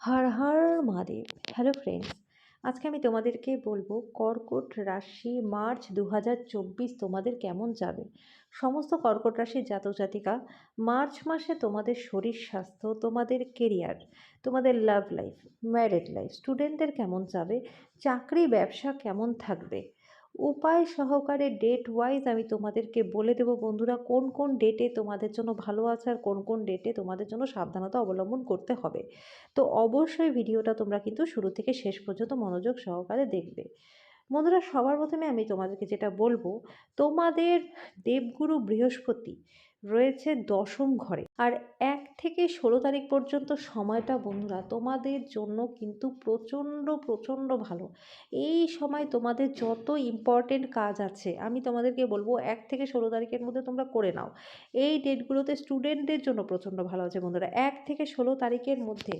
হর Har Mahadev. Hello friends আজকে আমি তোমাদেরকে বলব কর্কট রাশি মার্চ দু হাজার চব্বিশ তোমাদের কেমন যাবে? সমস্ত কর্কট রাশির জাতক জাতিকা, মার্চ মাসে তোমাদের শরীর, স্বাস্থ্য, তোমাদের কেরিয়ার তোমাদের লাভ লাইফ ম্যারিড লাইফ স্টুডেন্টদের কেমন যাবে? চাকরি, ব্যবসা কেমন থাকবে? উপায় সহকারে ডেট ওয়াইজ আমি তোমাদেরকে বলে দেব বন্ধুরা, কোন কোন ডেটে তোমাদের জন্য ভালো আছে আর কোন কোন ডেটে তোমাদের জন্য সাবধানতা অবলম্বন করতে হবে। তো অবশ্যই ভিডিওটা তোমরা কিন্তু শুরু থেকে শেষ পর্যন্ত মনোযোগ সহকারে দেখবে। বন্ধুরা, সবার প্রথমে আমি তোমাদেরকে যেটা বলব, তোমাদের দেবগুরু বৃহস্পতি রয়েছে দশম ঘরে। আর এক থেকে ষোলো তারিখ পর্যন্ত সময়টা বন্ধুরা, তোমাদের জন্য কিন্তু প্রচণ্ড প্রচণ্ড ভালো। এই সময় তোমাদের যত ইম্পর্টেন্ট কাজ আছে, আমি তোমাদেরকে বলব এক থেকে ষোলো তারিখের মধ্যে তোমরা করে নাও। এই ডেটগুলোতে স্টুডেন্টদের জন্য প্রচণ্ড ভালো আছে বন্ধুরা। এক থেকে ষোলো তারিখের মধ্যে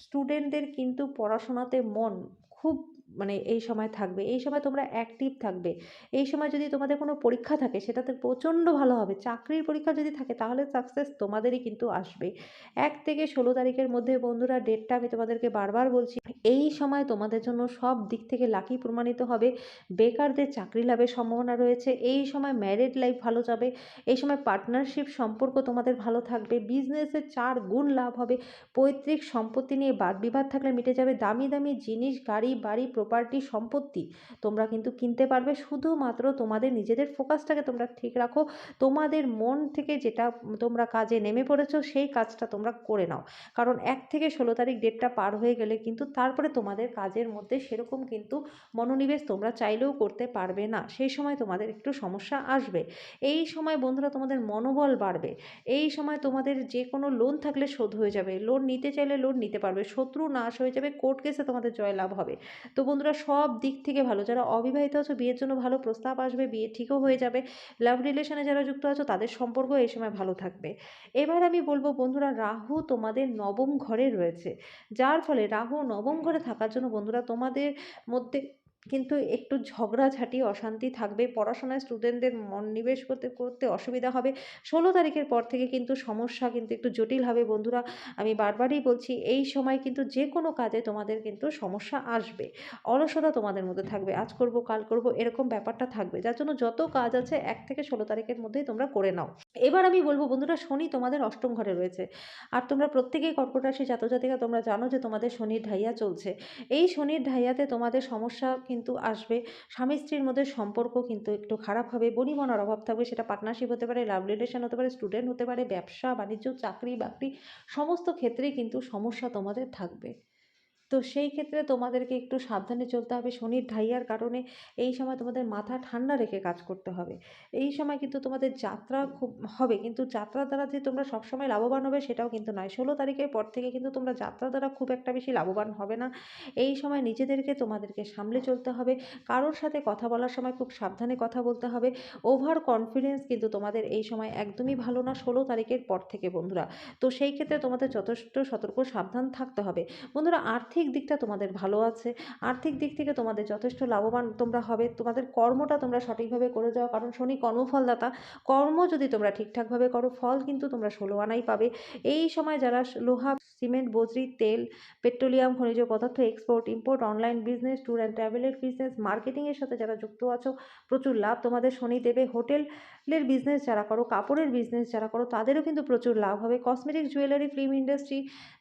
স্টুডেন্টদের কিন্তু পড়াশোনাতে মন খুব মানে এই সময় থাকবে, এই সময় তোমরা অ্যাক্টিভ থাকবে, এই সময় যদি তোমাদের কোনো পরীক্ষা থাকে সেটাতে প্রচণ্ড ভালো হবে, চাকরির পরীক্ষা যদি থাকে তাহলে সাকসেস তোমাদেরই কিন্তু আসবে। এক থেকে ষোলো তারিখের মধ্যে বন্ধুরা ডেটটা আমি তোমাদেরকে বারবার বলছি, এই সময় তোমাদের জন্য সব দিক থেকে লাকি প্রমাণিত হবে, বেকারদের চাকরি লাভের সম্ভাবনা রয়েছে, এই সময় ম্যারিড লাইফ ভালো যাবে, এই সময় পার্টনারশিপ সম্পর্ক তোমাদের ভালো থাকবে বিজনেসের চার গুণ লাভ হবে, পৈতৃক সম্পত্তি নিয়ে বাদ বিবাদ থাকলে মিটে যাবে, দামি দামি জিনিস, গাড়ি, বাড়ি প্রপার্টি সম্পত্তি তোমরা কিন্তু কিনতে পারবে। শুধুমাত্র তোমাদের নিজেদের ফোকাসটাকে তোমরা ঠিক রাখো। তোমাদের মন থেকে যেটা তোমরা কাজে নেমে পড়েছো, সেই কাজটা তোমরা করে নাও। কারণ এক থেকে ষোলো তারিখ ডেটটা পার হয়ে গেলে কিন্তু তারপরে তোমাদের কাজের মধ্যে সেরকম কিন্তু মনোনিবেশ তোমরা চাইলেও করতে পারবে না। সেই সময় তোমাদের একটু সমস্যা আসবে। এই সময় বন্ধুরা তোমাদের মনোবল বাড়বে। এই সময় তোমাদের যে কোনো লোন থাকলে শোধ হয়ে যাবে। লোন নিতে চাইলে লোন নিতে পারবে। শত্রু নাশ হয়ে যাবে। কোর্ট কেসে তোমাদের জয়লাভ হবে। তো বন্ধুরা সব দিক থেকে ভালো। যারা অবিবাহিত আছো, বিয়ের জন্য ভালো প্রস্তাব আসবে, বিয়ে ঠিকও হয়ে যাবে। লাভ রিলেশনে যারা যুক্ত আছো, তাদের সম্পর্ক এই সময় ভালো থাকবে। এবার আমি বলব, বন্ধুরা, রাহু তোমাদের নবম ঘরে রয়েছে। যার ফলে রাহু নবম ঘরে থাকার জন্য বন্ধুরা তোমাদের মধ্যে কিন্তু একটু ঝগড়াঝাঁটি, অশান্তি থাকবে। পড়াশোনায় স্টুডেন্টদের মনোনিবেশ করতে করতে অসুবিধা হবে। ষোলো তারিখের পর থেকে কিন্তু সমস্যা কিন্তু একটু জটিল হবে। বন্ধুরা, আমি বারবারই বলছি, এই সময় কিন্তু যে কোনো কাজে তোমাদের কিন্তু সমস্যা আসবে। অলসতা তোমাদের মধ্যে থাকবে। আজ করব, কাল করব, এরকম ব্যাপারটা থাকবে। যার জন্য যত কাজ আছে, এক থেকে ষোলো তারিখের মধ্যেই তোমরা করে নাও। এবার আমি বলব, বন্ধুরা, শনি তোমাদের অষ্টম ঘরে রয়েছে। আর তোমরা প্রত্যেকেই কর্কট রাশি জাতজাতিকা, তোমরা জানো যে তোমাদের শনির ঢাইয়া চলছে। এই শনির ঢাইয়াতে তোমাদের সমস্যা কিন্তু আসবে। স্বামী স্ত্রীর মধ্যে সম্পর্ক কিন্তু একটু খারাপ হবে, বনিবনার অভাব থাকবে, সেটা পার্টনারশিপ হতে পারে লাভ রিলেশন হতে পারে স্টুডেন্ট হতে পারে, ব্যবসা, বাণিজ্য, চাকরি, বাকরি, সমস্ত ক্ষেত্রেই কিন্তু সমস্যা তোমাদের থাকবে। তো সেই ক্ষেত্রে তোমাদেরকে একটু সাবধানে চলতে হবে। শনির ঢাইয়ার কারণে এই সময় তোমাদের মাথা ঠান্ডা রেখে কাজ করতে হবে। এই সময় কিন্তু তোমাদের যাত্রা খুব হবে। কিন্তু যাত্রা দ্বারা যে তোমরা সবসময় লাভবান হবে সেটাও কিন্তু নয়। ষোলো তারিখের পর থেকে কিন্তু তোমরা যাত্রা দ্বারা খুব একটা বেশি লাভবান হবে না। এই সময় নিজেদেরকে তোমাদেরকে সামলে চলতে হবে। কারোর সাথে কথা বলার সময় খুব সাবধানে কথা বলতে হবে। ওভার কনফিডেন্স কিন্তু তোমাদের এই সময় একদমই ভালো না ষোলো তারিখের পর থেকে বন্ধুরা। তো সেই ক্ষেত্রে তোমাদের যথেষ্ট সতর্ক সাবধান থাকতে হবে। বন্ধুরা, আর্থিক দিকটা তোমাদের ভালো আছে। আর্থিক দিক থেকে তোমাদের যথেষ্ট লাভবান তোমরা হবে। তোমাদের কর্মটা তোমরা সঠিকভাবে করে যাও। কারণ শনি কর্মফলদাতা। কর্ম যদি তোমরা ঠিকঠাকভাবে করো, ফল কিন্তু তোমরা ষোলো আনাই পাবে। এই সময় যারা লোহা, সিমেন্ট, বজরি, তেল, পেট্রোলিয়াম, খনিজ পদার্থ export import online business tour and ট্রাভেলের বিজনেস মার্কেটিংয়ের সাথে যারা যুক্ত আছো, প্রচুর লাভ তোমাদের শনি দেবে। হোটেলের বিজনেস যারা করো, কাপড়ের বিজনেস যারা করো, তাদেরও কিন্তু প্রচুর লাভ হবে। কসমেটিক জুয়েলারি ফিল্ম ইন্ডাস্ট্রি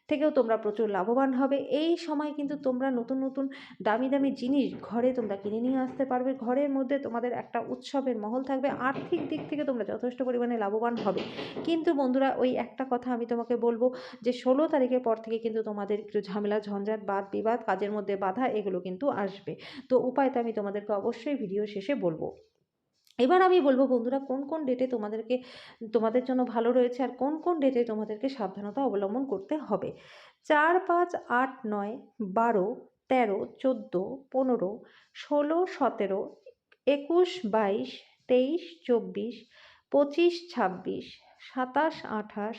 থেকেও তোমরা প্রচুর লাভবান হবে। এই সময় কিন্তু তোমরা নতুন নতুন দামি দামি জিনিস ঘরে তোমরা কিনে নিয়ে আসতে পারবে। ঘরের মধ্যে তোমাদের একটা উৎসবের মহল থাকবে। আর্থিক দিক থেকে তোমরা যথেষ্ট পরিমাণে লাভবান হবে। কিন্তু বন্ধুরা, ওই একটা কথা আমি তোমাকে বলব যে, ষোলো তারিখের পর থেকে কিন্তু তোমাদের একটু ঝামেলা, ঝঞ্ঝাট, বাদ বিবাদ, কাজের মধ্যে বাধা এগুলো কিন্তু আসবে। তো উপায়টা আমি তোমাদেরকে অবশ্যই ভিডিও শেষে বলব। এবার আমি বলব বন্ধুরা, কোন কোন ডেটে তোমাদেরকে, তোমাদের জন্য ভালো রয়েছে আর কোন কোন ডেটে তোমাদেরকে সাবধানতা অবলম্বন করতে হবে? চার, পাঁচ, আট, নয়, বারো, তেরো, চোদ্দ, পনেরো, ষোলো, সতেরো, একুশ, বাইশ, তেইশ, চব্বিশ, পঁচিশ, ছাব্বিশ, সাতাশ, আঠাশ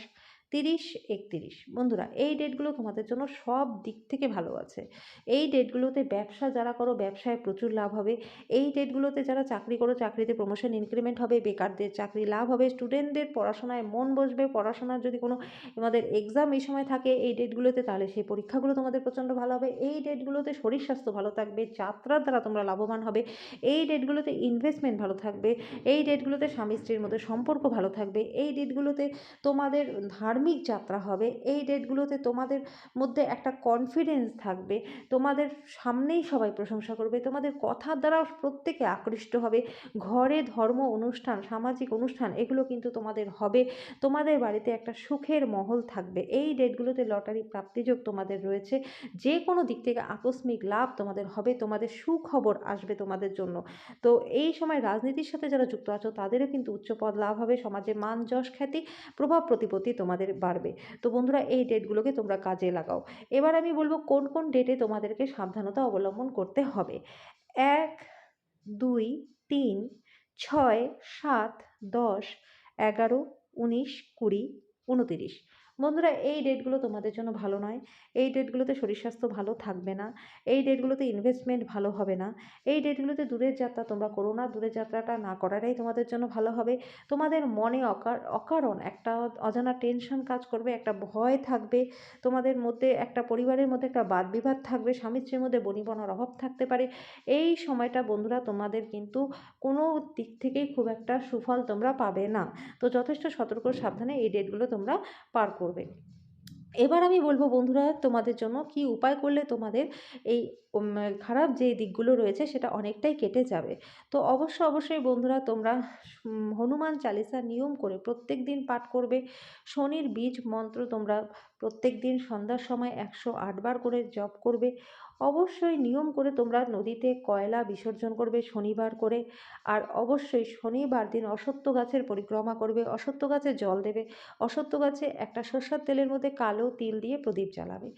তিরিশ, একতিরিশ। বন্ধুরা, এই ডেটগুলো তোমাদের জন্য সব দিক থেকে ভালো আছে। এই ডেটগুলোতে ব্যবসা যারা করো, ব্যবসায় প্রচুর লাভ হবে। এই ডেটগুলোতে যারা চাকরি করো, চাকরিতে প্রমোশন ইনক্রিমেন্ট হবে, বেকারদের চাকরি লাভ হবে স্টুডেন্টদের পড়াশোনায় মন বসবে, পড়াশোনার যদি কোনো আমাদের এক্সাম এই সময় থাকে, এই ডেটগুলোতে তাহলে সেই পরীক্ষাগুলো তোমাদের প্রচণ্ড ভালো হবে। এই ডেটগুলোতে শরীর স্বাস্থ্য ভালো থাকবে, যাত্রার দ্বারা তোমরা লাভবান হবে। এই ডেটগুলোতে ইনভেস্টমেন্ট ভালো থাকবে। এই ডেটগুলোতে স্বামী স্ত্রীর মধ্যে সম্পর্ক ভালো থাকবে। এই ডেটগুলোতে তোমাদের ধার্মিক যাত্রা হবে, এই ডেটগুলোতে তোমাদের মধ্যে একটা কনফিডেন্স থাকবে, তোমাদের সামনেই সবাই প্রশংসা করবে, তোমাদের কথার দ্বারা প্রত্যেকে আকৃষ্ট হবে, ঘরে ধর্ম অনুষ্ঠান, সামাজিক অনুষ্ঠান, এগুলো কিন্তু তোমাদের হবে, তোমাদের বাড়িতে একটা সুখের মহল থাকবে, এই ডেটগুলোতে লটারি প্রাপ্তিযোগ তোমাদের রয়েছে যে কোনো দিক থেকে আকস্মিক লাভ তোমাদের হবে, তোমাদের সুখবর আসবে তোমাদের জন্য, তো এই সময় রাজনীতির সাথে যারা যুক্ত আছো, তাদেরও কিন্তু উচ্চ পদ লাভ হবে, সমাজে মান যশ খ্যাতি, প্রভাব প্রতিপত্তি তোমাদের বাড়বে তো বন্ধুরা, এই ডেটগুলোকে তোমরা কাজে লাগাও। এবার আমি বলব কোন কোন ডেটে তোমাদেরকে সাবধানতা অবলম্বন করতে হবে? এক, দুই, তিন, ছয়, সাত, দশ, এগারো, উনিশ, কুড়ি, উনতিরিশ। বন্ধুরা, এই ডেটগুলো তোমাদের জন্য ভালো নয়। এই ডেটগুলোতে শরীর স্বাস্থ্য ভালো থাকবে না। এই ডেটগুলোতে ইনভেস্টমেন্ট ভালো হবে না। এই ডেটগুলোতে দূরের যাত্রা তোমরা করো না। দূরের যাত্রাটা না করাটাই তোমাদের জন্য ভালো হবে। তোমাদের মনে অকার, অকারণ একটা অজানা টেনশন কাজ করবে, একটা ভয় থাকবে। তোমাদের মধ্যে একটা পরিবারের মধ্যে একটা বাদ বিবাদ থাকবে। স্বামী স্ত্রীর মধ্যে বনিবনার অভাব থাকতে পারে। এই সময়টা বন্ধুরা, তোমাদের কিন্তু কোনো দিক থেকেই খুব একটা সুফল তোমরা পাবে না। তো যথেষ্ট সতর্ক সাবধানে এই ডেটগুলো তোমরা পার করবে। এবার আমি বলব বন্ধুরা, তোমাদের জন্য কি উপায় করলে তোমাদের এই খারাপ যে দিকগুলো রয়েছে সেটা অনেকটাই কেটে যাবে। তো অবশ্য, অবশ্যই বন্ধুরা তোমরা হনুমান চালিসা নিয়ম করে প্রত্যেক দিন পাঠ করবে। শনির বীজ মন্ত্র তোমরা প্রত্যেক দিন সন্ধ্যার সময় একশো আটবার করে জপ করবে। অবশ্যই নিয়ম করে তোমরা নদীতে কয়লা বিসর্জন করবে শনিবার করে। আর অবশ্যই শনিবার দিন অসত্য গাছের পরিক্রমা করবে, অসত্য গাছে জল দেবে, অসত্য গাছে একটা সর্ষার তেলের মধ্যে কালো তিল দিয়ে প্রদীপ জ্বালাবে।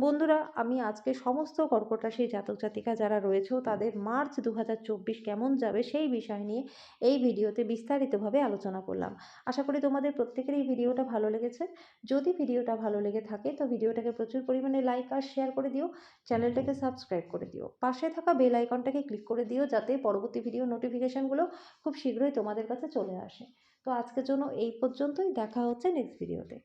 বন্ধুরা, আমি আজকে সমস্ত কর্কট রাশি জাতক জাতিকা যারা রয়েছে, তাদের মার্চ দু হাজার চব্বিশ কেমন যাবে সেই বিষয় নিয়ে এই ভিডিওতে বিস্তারিতভাবে আলোচনা করলাম। আশা করি তোমাদের প্রত্যেকের এই ভিডিওটা ভালো লেগেছে। যদি ভিডিওটা ভালো লেগে থাকে, তো ভিডিওটাকে প্রচুর পরিমাণে লাইক আর শেয়ার করে দিও। চ্যানেলটাকে সাবস্ক্রাইব করে দিও। পাশে থাকা বেল আইকনটাকে ক্লিক করে দিও যাতে পরবর্তী ভিডিও নোটিফিকেশানগুলো খুব শীঘ্রই তোমাদের কাছে চলে আসে। তো আজকের জন্য এই পর্যন্তই। দেখা হচ্ছে নেক্সট ভিডিওতে